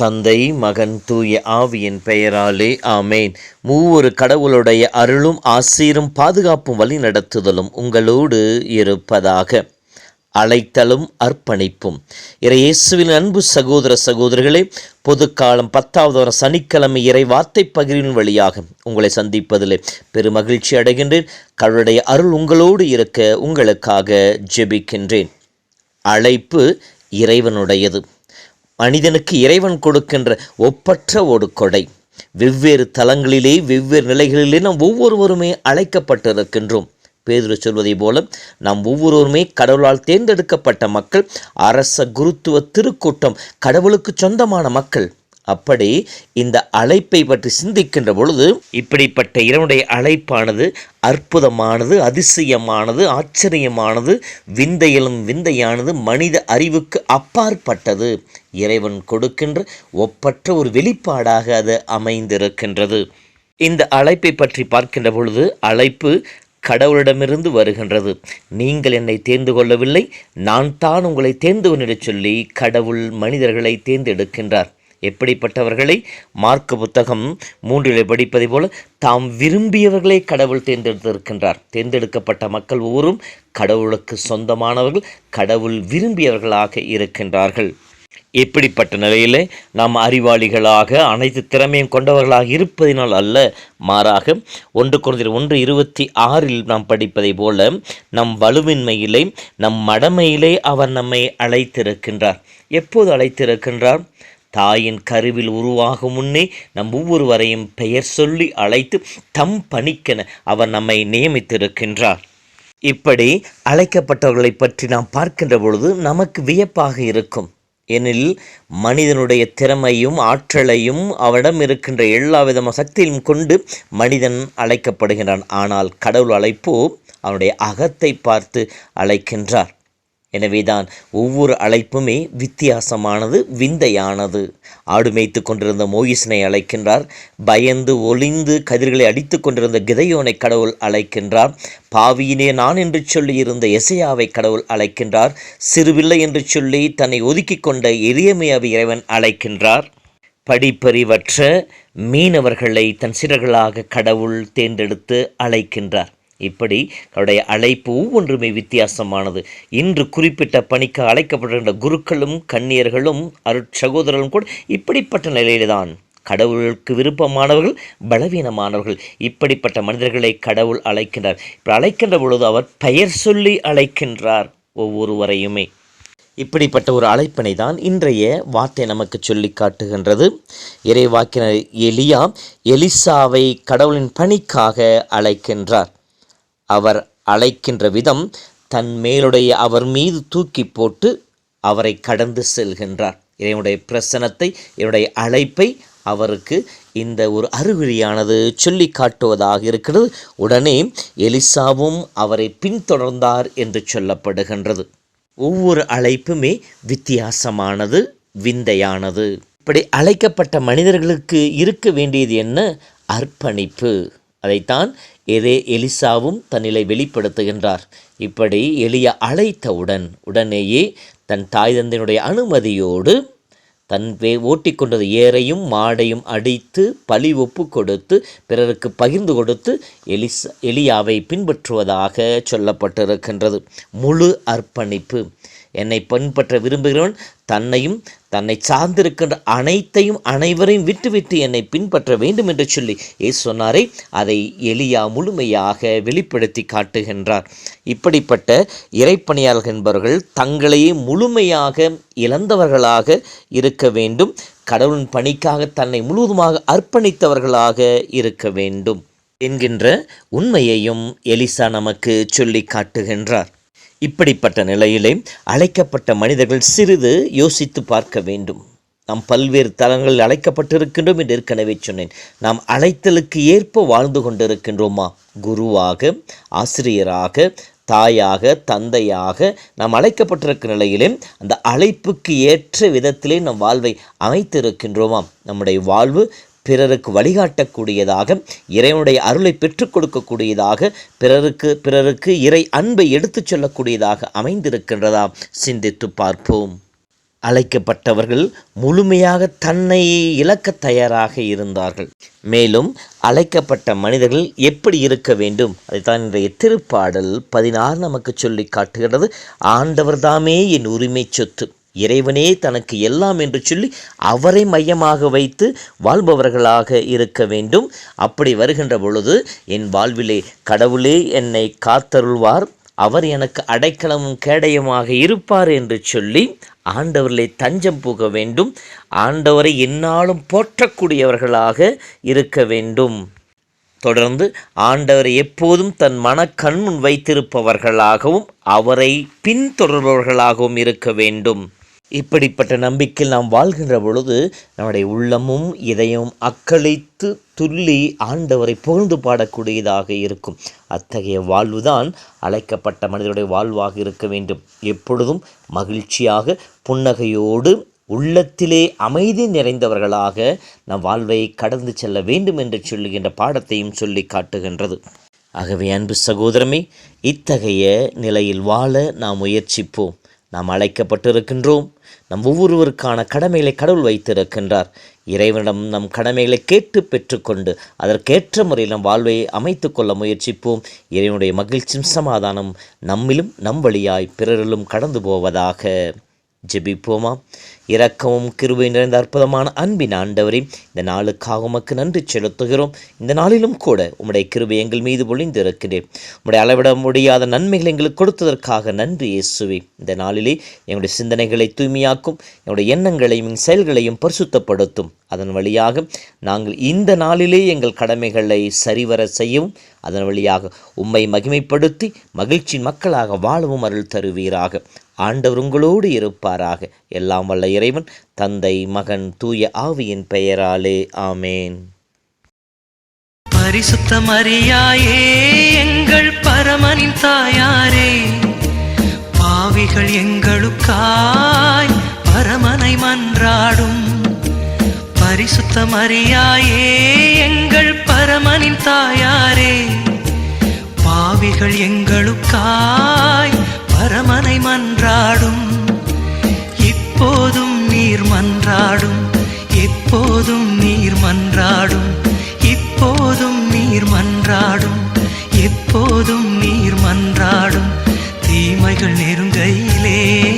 தந்தை மகன் தூய ஆவியின் பெயராலே ஆமேன். மூவொரு கடவுளுடைய அருளும் ஆசீரும் பாதுகாப்பும் வழி நடத்துதலும் உங்களோடு இருப்பதாக அழைத்தலும் அர்ப்பணிப்பும். இறையேசுவின் அன்பு சகோதர சகோதரிகளே பொதுக்காலம் பத்தாவது வாரம் சனிக்கிழமை இறை வார்த்தை பகிர்வின் வழியாக உங்களை சந்திப்பதிலே பெருமகிழ்ச்சி அடைகின்றேன். கடவுளுடைய அருள் உங்களோடு இருக்க உங்களுக்காக ஜெபிக்கின்றேன். அழைப்பு இறைவனுடையது. மனிதனுக்கு இறைவன் கொடுக்கின்ற ஒப்பற்ற ஒரு கொடை. வெவ்வேறு தலங்களிலே வெவ்வேறு நிலைகளிலே நாம் ஒவ்வொருவருமே அழைக்கப்பட்டிருக்கின்றோம். பேதுரு சொல்வதை போல நாம் ஒவ்வொருவருமே கடவுளால் தேர்ந்தெடுக்கப்பட்ட மக்கள் அரச குருத்துவ திருக்கூட்டம் கடவுளுக்கு சொந்தமான மக்கள். அப்படி இந்த அழைப்பை பற்றி சிந்திக்கின்ற பொழுது இப்படிப்பட்ட இறைவனுடைய அழைப்பானது அற்புதமானது அதிசயமானது ஆச்சரியமானது விந்தையிலும் விந்தையானது மனித அறிவுக்கு அப்பாற்பட்டது. இறைவன் கொடுக்கின்ற ஒப்பற்ற ஒரு வெளிப்பாடாக அது அமைந்திருக்கின்றது. இந்த அழைப்பை பற்றி பார்க்கின்ற பொழுது அழைப்பு கடவுளிடமிருந்து வருகின்றது. நீங்கள் என்னை தேர்ந்து கொள்ளவில்லை நான் தான் உங்களை தேர்ந்து சொல்லி கடவுள் மனிதர்களை தேர்ந்தெடுக்கின்றார். எப்படிப்பட்டவர்களை? மார்க்க புத்தகம் மூன்றிலே படிப்பதை போல தாம் விரும்பியவர்களை கடவுள் தேர்ந்தெடுத்திருக்கின்றார். தேர்ந்தெடுக்கப்பட்ட மக்கள் ஒவ்வொரும் கடவுளுக்கு சொந்தமானவர்கள் கடவுள் விரும்பியவர்களாக இருக்கின்றார்கள். எப்படிப்பட்ட நிலையிலே நாம் அறிவாளிகளாக அனைத்து திறமையும் கொண்டவர்களாக இருப்பதினால் அல்ல மாறாக ஒன்று குறைந்த ஒன்று இருபத்தி ஆறில் நாம் படிப்பதை போல நம் வலுவின்மையிலே நம் மடமையிலே அவர் நம்மை அழைத்திருக்கின்றார். எப்போது அழைத்திருக்கின்றார்? தாயின் கருவில் உருவாகும் முன்னே நம் ஒவ்வொருவரையும் பெயர் சொல்லி அழைத்து தம் பணிக்கென அவர் நம்மை நியமித்திருக்கின்றார். இப்படி அழைக்கப்பட்டவர்களை பற்றி நாம் பார்க்கின்ற பொழுது நமக்கு வியப்பாக இருக்கும். எனில் மனிதனுடைய திறமையும் ஆற்றலையும் அவரிடம் இருக்கின்ற எல்லா விதமான சக்தியும் கொண்டு மனிதன் அழைக்கப்படுகின்றான். ஆனால் கடவுள் அழைப்போ அவனுடைய அகத்தை பார்த்து அழைக்கின்றார். எனவேதான் ஒவ்வொரு அழைப்புமே வித்தியாசமானது விந்தையானது. ஆடு மேய்த்து கொண்டிருந்த மோயிசனை அழைக்கின்றார். பயந்து ஒளிந்து கதிர்களை அடித்து கொண்டிருந்த கிதையோனை கடவுள் அழைக்கின்றார். பாவியினே நான் என்று சொல்லி இருந்த எசையாவை கடவுள் அழைக்கின்றார். சிறுவில்லை என்று சொல்லி தன்னை ஒதுக்கி கொண்ட எரியமையாவை இறைவன் அழைக்கின்றார். படிப்பறிவற்ற மீனவர்களை தன் சிறர்களாக கடவுள் தேர்ந்தெடுத்து அழைக்கின்றார். இப்படி அவருடைய அழைப்பு ஒவ்வொன்றுமே வித்தியாசமானது. இன்று குறிப்பிட்ட பணிக்கு அழைக்கப்படுகின்ற குருக்களும் கண்ணியர்களும் அருட்சகோதரர்களும் கூட இப்படிப்பட்ட நிலையில்தான். கடவுளுக்கு விருப்பமானவர்கள் பலவீனமானவர்கள் இப்படிப்பட்ட மனிதர்களை கடவுள் அழைக்கின்றார். இப்போ அழைக்கின்ற பொழுது அவர் பெயர் சொல்லி அழைக்கின்றார் ஒவ்வொருவரையுமே. இப்படிப்பட்ட ஒரு அழைப்பினை தான் இன்றைய வார்த்தை நமக்கு சொல்லி காட்டுகின்றது. இறைவாக்கினர் எலியா எலிசாவை கடவுளின் பணிக்காக அழைக்கின்றார். அவர் அழைக்கின்ற விதம் தன் மேலுடைய அவர் மீது தூக்கி போட்டு அவரை கடந்து செல்கின்றார். இறைவனுடைய பிரசனத்தை என்னுடைய அழைப்பை அவருக்கு இந்த ஒரு அறிகுறியானது சொல்லி காட்டுவதாக இருக்கிறது. உடனே எலிசாவும் அவரை பின்தொடர்ந்தார் என்று சொல்லப்படுகின்றது. ஒவ்வொரு அழைப்புமே வித்தியாசமானது விந்தையானது. இப்படி அழைக்கப்பட்ட மனிதர்களுக்கு இருக்க வேண்டியது என்ன? அர்ப்பணிப்பு. அதைத்தான் எதே எலிசாவும் தன்னிலை வெளிப்படுத்துகின்றார். இப்படி எளிய அழைத்தவுடன் உடனேயே தன் தாய் தந்தையினுடைய அனுமதியோடு தன் வே ஓட்டிக்கொண்டது ஏரையும் மாடையும் அடித்து பழி ஒப்பு கொடுத்து பிறருக்கு பகிர்ந்து கொடுத்து எலிச எலியாவை பின்பற்றுவதாக சொல்லப்பட்டிருக்கின்றது. முழு அர்ப்பணிப்பு. என்னை பின்பற்ற விரும்புகிறவன் தன்னையும் தன்னை சார்ந்திருக்கின்ற அனைத்தையும் அனைவரையும் விட்டுவிட்டு என்னை பின்பற்ற வேண்டும் என்று சொல்லி ஏ சொன்னாரே அதை எளியா முழுமையாக வெளிப்படுத்தி காட்டுகின்றார். இப்படிப்பட்ட இறைப்பணியாளர்கள் என்பவர்கள் தங்களையே முழுமையாக இழந்தவர்களாக இருக்க வேண்டும். கடவுளின் பணிக்காக தன்னை முழுவதுமாக அர்ப்பணித்தவர்களாக இருக்க வேண்டும் என்கின்ற உண்மையையும் எலிசா நமக்கு சொல்லி காட்டுகின்றார். இப்படிப்பட்ட நிலையிலே அழைக்கப்பட்ட மனிதர்கள் சிறிது யோசித்து பார்க்க வேண்டும். நாம் பல்வேறு தலங்களில் அழைக்கப்பட்டிருக்கின்றோம் என்று ஏற்கனவே சொன்னேன். நாம் அழைத்தலுக்கு ஏற்ப வாழ்ந்து கொண்டிருக்கின்றோமா? குருவாக ஆசிரியராக தாயாக தந்தையாக நாம் அழைக்கப்பட்டிருக்கிற நிலையிலே அந்த அழைப்புக்கு ஏற்ற விதத்திலே நம் வாழ்வை அமைத்திருக்கின்றோமா? நம்முடைய வாழ்வு பிறருக்கு வழிகாட்டக்கூடியதாக இறைவனுடைய அருளை பெற்றுக் கொடுக்கக்கூடியதாக பிறருக்கு பிறருக்கு இறை அன்பை எடுத்துச் சொல்லக்கூடியதாக அமைந்திருக்கின்றதா சிந்தித்து பார்ப்போம். அழைக்கப்பட்டவர்கள் முழுமையாக தன்னை இழக்க தயாராக இருந்தார்கள். மேலும் அழைக்கப்பட்ட மனிதர்கள் எப்படி இருக்க வேண்டும்? அதைத்தான் இன்றைய திருப்பாடல் பதினாறு நமக்கு சொல்லி காட்டுகிறது. ஆண்டவர்தாமே என் உரிமை சொத்து. இறைவனே தனக்கு எல்லாம் என்று சொல்லி அவரை மையமாக வைத்து வாழ்பவர்களாக இருக்க வேண்டும். அப்படி வருகின்ற பொழுது என் வாழ்விலே கடவுளே என்னை காத்தருள்வார். அவர் எனக்கு அடைக்கலமும் கேடயமாக இருப்பார் என்று சொல்லி ஆண்டவரிலே தஞ்சம் புக வேண்டும். ஆண்டவரை என்னாலும் போற்றக்கூடியவர்களாக இருக்க வேண்டும். தொடர்ந்து ஆண்டவரை எப்போதும் தன் மனக்கண் முன் வைத்திருப்பவர்களாகவும் அவரை பின்தொடர்பவர்களாகவும் இருக்க வேண்டும். இப்படிப்பட்ட நம்பிக்கையில் நாம் வாழ்கின்ற பொழுது நம்முடைய உள்ளமும் இதயம் அக்களித்து துள்ளி ஆண்டவரை புகழ்ந்து பாடக்கூடியதாக இருக்கும். அத்தகைய வாழ்வுதான் அழைக்கப்பட்ட மனிதனுடைய வாழ்வாக இருக்க வேண்டும். எப்பொழுதும் மகிழ்ச்சியாக புன்னகையோடு உள்ளத்திலே அமைதி நிறைந்தவர்களாக நம் வாழ்வை கடந்து செல்ல வேண்டும் என்று சொல்லுகின்ற பாடத்தையும் சொல்லி காட்டுகின்றது. ஆகவே அன்பு சகோதரமே இத்தகைய நிலையில் வாழ நாம் முயற்சிப்போம். நாம் அழைக்கப்பட்டிருக்கின்றோம். நம் ஒவ்வொருவருக்கான கடமைகளை கடவுள் வைத்திருக்கின்றார். இறைவனிடம் நம் கடமைகளை கேட்டு பெற்றுக்கொண்டு அதற்கேற்ற முறையில் நம் வாழ்வை அமைத்து கொள்ள முயற்சிப்போம். இறைவனுடைய மகிழ்ச்சியும் சமாதானம் நம்மிலும் நம் வழியாய் பிறரிலும் கடந்து போவதாக. ஜெபிப்போமா? இரக்கமும் கிருபை நிறைந்த அற்புதமான அன்பின் ஆண்டவரே இந்த நாளுக்காக உமக்கு நன்றி செலுத்துகிறோம். இந்த நாளிலும் கூட உம்முடைய கிருபை எங்கள் மீது பொழிந்து இருக்கிறேன் உம்முடைய அளவிட முடியாத நன்மைகள் எங்களுக்கு கொடுத்ததற்காக நன்றி இயேசுவே. இந்த நாளிலே எங்களுடைய சிந்தனைகளை தூய்மையாக்கும் எங்களுடைய எண்ணங்களையும் செயல்களையும் பரிசுத்தப்படுத்தும். அதன் வழியாக நாங்கள் இந்த நாளிலே எங்கள் கடமைகளை சரிவர செய்யவும் அதன் வழியாக உம்மை மகிமைப்படுத்தி மகிழ்ச்சியின் மக்களாக வாழவும் அருள் தருவீராக. ஆண்டவர் உங்களோடு இருப்பாராக. எல்லாம் வல்ல இறைவன் தந்தை மகன் தூய ஆவியின் பெயராலே. ஆமேன். பரிசுத்த மரியாயே எங்கள் பரமனின் தாயாரே. பாவிகள் எங்களுக்காய் பரமனை மன்றாடும். பரிசுத்த மரியாயே எங்கள் பரமனின் தாயாரே. பாவிகள் எங்களுக்காய் அரமனை மன்றாடும். இப்போதும் நீர் மன்றாடும். எப்போதும் நீர் மன்றாடும். இப்போதும் நீர் மன்றாடும். எப்போதும் நீர் மன்றாடும். தீமைகள் நெருங்கையிலே.